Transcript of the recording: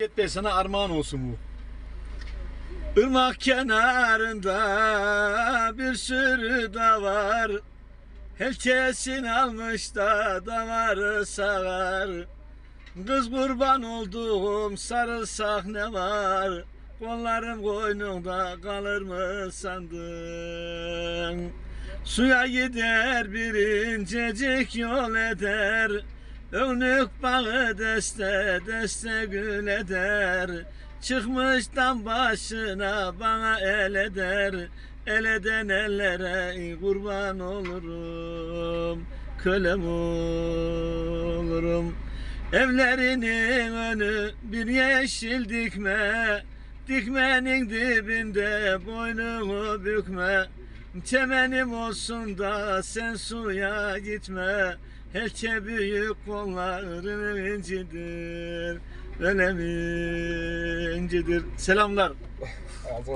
Bey sana armağan olsun bu. Irmak kenarında bir sürü da var. Herkesin almış da damarı sağar. Kız kurban olduğum sarılsak ne var? Kollarım koynunda kalır mı sandın? Suya gider bir incecik yol eder. Önlük bağı deste deste gül eder. Çıkmıştan başına bana el eder. El eden ellere kurban olurum. Kölem olurum. Evlerinin önü bir yeşil dikme. Dikmenin dibinde boynunu bükme. Temenim olsun da sen suya gitme. Herke büyük kolların incidir. Önem incidir. Selamlar.